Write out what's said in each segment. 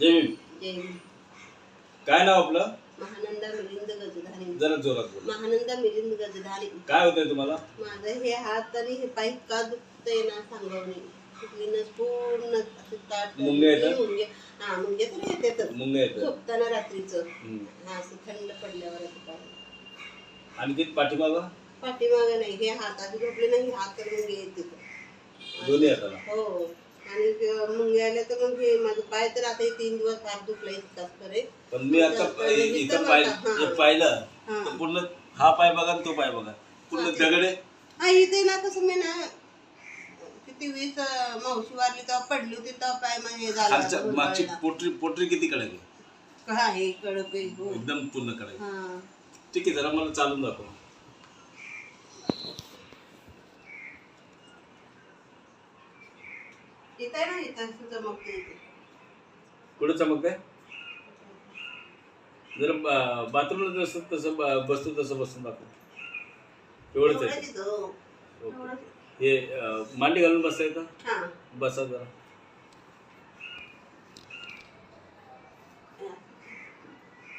जय भीम. काय नाव आपलं? महानंदा मिलिंद गजधारी जरा जोरात बोल. महानंदा मिलिंद गजधारी काय होतंय तुम्हाला? माझं हे हात आणि हे पाय का दुखतंय ना सांगवणे कुठलीनच पूर्ण असं ताट मुंग्या येतात? मुंग्या. हा मुंग्या तर येतातच मुंगे येतं झोपताना रात्रीचं. हम्म. हा असं थंड पडल्यावर असं पाय. आणि ती पाठीमाग? पाठीमागं नाही हे हात आधी झोपले नाही हात तर मुंगे येते दोन्ही हाताला? हो. आणि मुंगे आले तर मग हे माझं पाय तर आता हे तीन दिवस फार दुखला इतकाच करे पण मी आता तर इथं बघा, पाहिलं. तर पूर्ण हा पाय बघा आणि तो पाय बघा. पूर्ण दगडे. हा इथे ना कसं मी ना किती वीस अं, मावशी वारली तेव्हा पडली होती तेव्हा पाय मग हे खालच्या झालं मागची गुंडाळला. पोटरी पोटरी किती कडे आहे? हा हे कडक आहे हो. एकदम पूर्णकडे आहे. हा. ठीक आहे जरा मला चालून दाखव. इथे ना इथं असं चमकते इथे कुठं चमकतंय? जर बाथरूमला जसं तसं ब- बसतो तसं बसून दाखव. एवढंच एवढंच आहे इथं, हो. ओके. एवढंच. हे अं, मांडी घालून बसता येतं? हा. बसा जरा.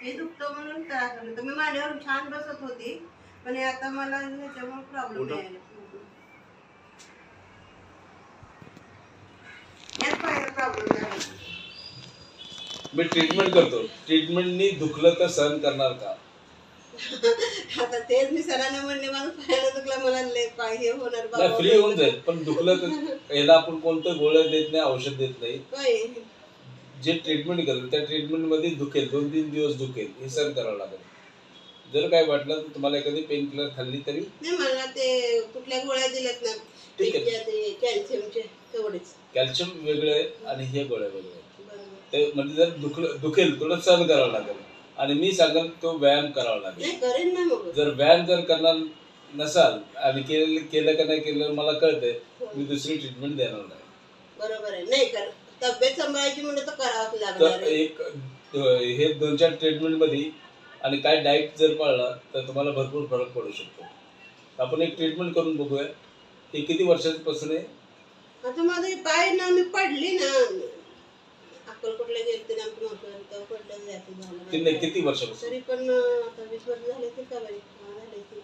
हे दुखतं म्हणून त्रास होतो तर मी माझ्यावर छान बसत होती पण हे आता मला ह्याच्यामुळे प्रॉब्लेम? नाही याच पायाला प्रॉब्लेम झाला मी ट्रीटमेंट करतो. ट्रीटमेंटनी दुखलं तर सहन करणार का? आता तेच मी सरांना म्हणले माझं पायाला दुखला मला लय पाय हे होणार नाही फ्री होऊन जाईल पण दुखलं तर याला आपण कोणतं गोळ्या देत नाही औषध देत नाही. होय. जे ट्रीटमेंट करतो त्या ट्रीटमेंटमध्ये दुखेल दोन तीन दिवस दुखेल हे सहन करावं लागेल. जर काय वाटलं तर तुम्हाला एखादी पेन किलर खाल्ली तरी नाही मला ते कुठल्या गोळ्या दिल्यात ना ठीक आहे. कॅल्शियमचे. तेवढेच कॅल्शियम वेगळे आहे आणि हे गोळ्या वेगळे आहेत. ते म्हणजे जर दुखलं दुखेल तुला सहन करावं लागेल. आणि मी सांगेल तो व्यायाम करावा लागेल. नाही करेन ना मग. जर व्यायाम जर करणार नसाल आणि केलं केलं का नाही केलं मला कळतंय मी दुसरी ट्रीटमेंट देणार नाही. बरोबर आहे. नाही कर तब्येत सांभाळायची म्हणलं तर करावंच लागणार तर आहे. एक अं, हे दोन चार ट्रीटमेंटमध्ये आणि काय डाएट जर पाळला तर तुम्हाला भरपूर फरक पडू शकतो. आपण एक ट्रीटमेंट करून बघूया हे किती वर्षापासून आहे? आता माझं पाय ना मी पडली ना अक्कलकोटला गेलते ना तेव्हा पडलं झालं किती वर्षापासून तरी पण आता वीस वर्ष झाले ते का बाई हा, झाले ते.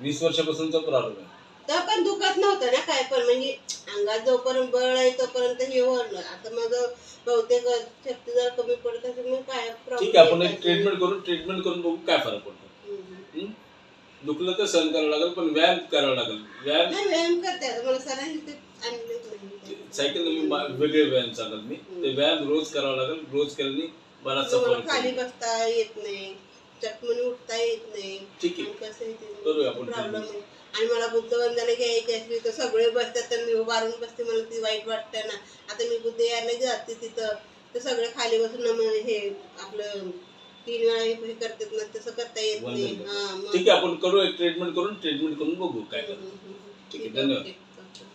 वीस वर्षापासूनचा प्रॉब्लेम आहे तेव्हा पण दुखत नव्हतं ना काय पण म्हणजे अंगात जोपर्यंत बळ आहे तोपर्यंत हे होणं आता माझं बहुतेक शक्ती जर कमी पडत असेल मग काय ठीक आहे आपण एक. ट्रीटमेंट करून ट्रीटमेंट करून बघू काय फरक पडतो? दुखलं तर सहन करावं लागेल पण व्यायाम करावा लागेल. व्यायाम नाही व्यायाम करते आता. मला सरांनी ते सायकल मी. वेगळे व्यायाम सांगत मी ते व्यायाम रोज करावा लागेल रोज केल्याने बराचसा मला फरक खाली पडेल. बसता येत नाही चटमनी उठता येत नाही. ठीक आहे. आणि कसं करूया आपण प्रॉब्लेम आहे. आणि मला बुद्धवंदना घ्यायची असली तर सगळे बसतात तर मी उभारून बसते. मला ती वाईट वाटतं ना. आता मी बुद्ध यायला जाते तिथं. तर सगळे खाली बसून हे आपलं तीन वेळा हे करतात ना तसं करता येत नाही. हा मग ठीक आहे आपण करू एक ट्रीटमेंट करून ट्रीटमेंट करून बघू काय करतो. ठीक आहे, धन्यवाद.